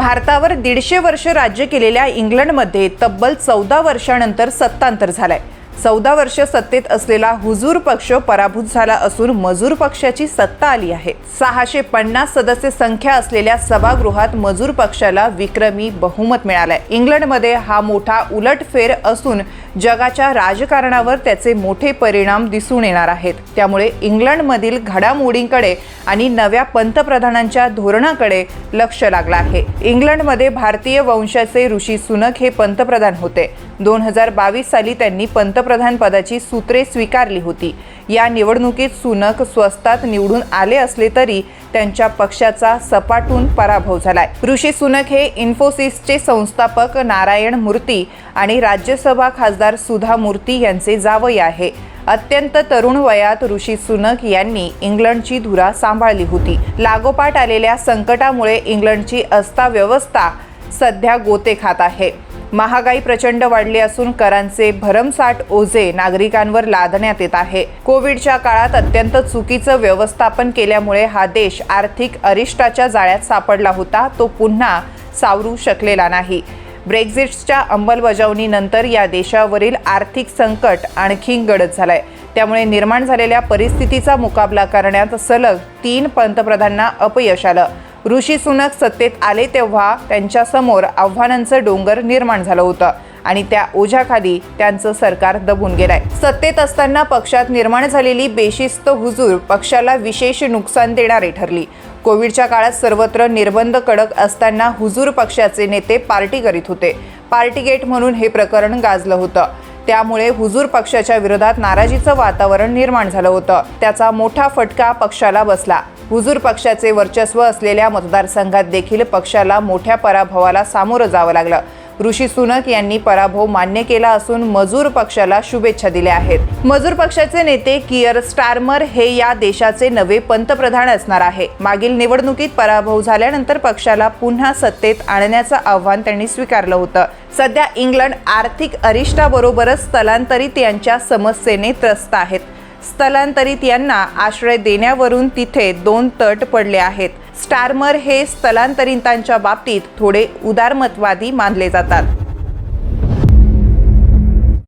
भारतावर दीडशे वर्ष राज्य केलेल्या इंग्लंडमध्ये तब्बल चौदा वर्षानंतर सत्तांतर झालंय. चौदा वर्ष सत्तेत असलेला हुजूर पक्ष पराभूत झाला असून मजूर पक्षाची सत्ता आली आहे. सहाशे पन्नास सदस्य संख्या असलेल्या सभागृहात मजूर पक्षाला विक्रमी बहुमत मिळालंय. इंग्लंडमध्ये हा मोठा उलटफेर असून जगाच्या राजकारणावर त्याचे मोठे परिणाम दिसून येणार आहेत. त्यामुळे इंग्लंडमधील घडामोडींकडे आणि नव्या पंतप्रधानांच्या धोरणाकडे लक्ष लागलं आहे. इंग्लंडमध्ये भारतीय वंशाचे ऋषी सुनक हे पंतप्रधान होते. दोन हजार बावीस साली त्यांनी पंतप्रधान पदाची सूत्रे स्वीकारली होती. या निवडणुकीत सुनक स्वस्तात निवडून आले असले तरी त्यांच्या पक्षाचा सपाटून पराभव झालाय. ऋषी सुनक हे इन्फोसिसचे संस्थापक नारायण मूर्ती आणि राज्यसभा खासदार सुधा मूर्ती यांचे जावई आहे. अत्यंत तरुण वयात ऋषी सुनक यांनी इंग्लंडची धुरा सांभाळली होती. लागोपाठ आलेल्या संकटामुळे इंग्लंडची अस्ताव्यवस्था सध्या गोते खात आहे. महागाई प्रचंड वाढली असून करांचे भरमसाठ ओझे नागरिकांवर लादण्यात येत आहे. कोविडच्या काळात अत्यंत चुकीचं व्यवस्थापन केल्यामुळे हा देश आर्थिक अरिष्टाच्या जाळ्यात सापडला होता तो पुन्हा सावरू शकलेला नाही. ब्रेक्झिटच्या अंमलबजावणीनंतर या देशावरील आर्थिक संकट आणखी गडद झालंय. त्यामुळे निर्माण झालेल्या परिस्थितीचा मुकाबला करण्यात सलग तीन पंतप्रधानांना अपयश आलं. ऋषी सुनक सत्तेत आले तेव्हा त्यांच्यासमोर आव्हानांचं डोंगर निर्माण झालं होतं आणि त्या ओझ्याखाली त्यांचं सरकार दबून गेलंय. सत्तेत असताना पक्षात निर्माण झालेली बेशिस्त हुजूर पक्षाला विशेष नुकसान देणारी ठरली. कोविडच्या काळात सर्वत्र निर्बंध कडक असताना हुजूर पक्षाचे नेते पार्टी करीत होते. पार्टीगेट म्हणून हे प्रकरण गाजलं होतं. त्यामुळे हुजूर पक्षाच्या विरोधात नाराजीचं वातावरण निर्माण झालं होतं. त्याचा मोठा फटका पक्षाला बसला. हुजूर पक्षाचे वर्चस्व असलेल्या मतदारसंघात देखील पक्षाला मोठ्या पराभवाला सामोरं जावं लागलं. ऋषी सुनक यांनी पराभव मान्य केला असून मजूर पक्षाला शुभेच्छा दिल्या आहेत. मजूर पक्षाचे नेते किअर स्टार्मर हे या देशाचे नवे पंतप्रधान असणार आहे. मागील निवडणुकीत पराभव झाल्यानंतर पक्षाला पुन्हा सत्तेत आणण्याचं आव्हान त्यांनी स्वीकारलं होतं. सध्या इंग्लंड आर्थिक अरिष्टाबरोबरच स्थलांतरित यांच्या समस्येने त्रस्त आहेत. स्थलांतरित यांना आश्रय देण्यावरून तिथे दोन तट पडले आहेत. स्टारमर हे स्थलांतरितांच्या बाबतीत थोडे उदारमतवादी मानले जातात.